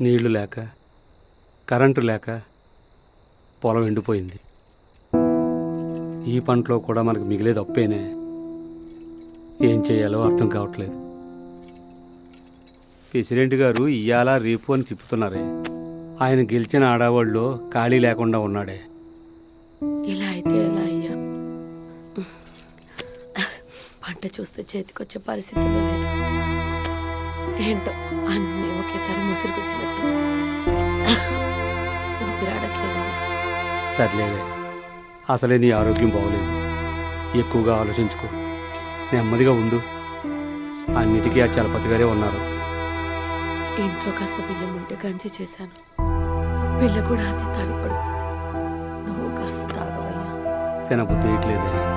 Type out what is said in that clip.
నీళ్ళు లేక కరెంటు లేక పొలం ఎండిపోయింది. ఈ పంటలో కూడా మనకు మిగిలేదు అప్పేనే. ఏం చేయాలో అర్థం కావట్లేదు. ప్రెసిడెంట్ గారు ఇయ్యాల రేపు అని తిప్పుతున్నారే. ఆయన గెలిచిన ఆడవాళ్ళు ఖాళీ లేకుండా ఉన్నాడే. ఇలా అయితే ఎలా అయ్యా? పంట చూస్తే చేతికొచ్చే పరిస్థితులు లేదు. ఏంటో అన్నీ ఒకేసారి ముసురుకొచ్చినట్టు. ఊపిరాడట్లేదయ్యా సర్లేవే. అసలే నీ ఆరోగ్యం బాగోలేదు. ఎక్కువగా ఆలోచించుకో. నెమ్మదిగా ఉండు. అన్నిటికీ ఆ చలపతి గారే ఉన్నారు. ఇంట్లో కాస్త బియ్యం ఉంటే గంజి చేశాను. పిల్ల కూడా అది తాగిపడు నువ్వు కాస్త తాగవయ్యా. తినబుద్ధి వేయట్లేదే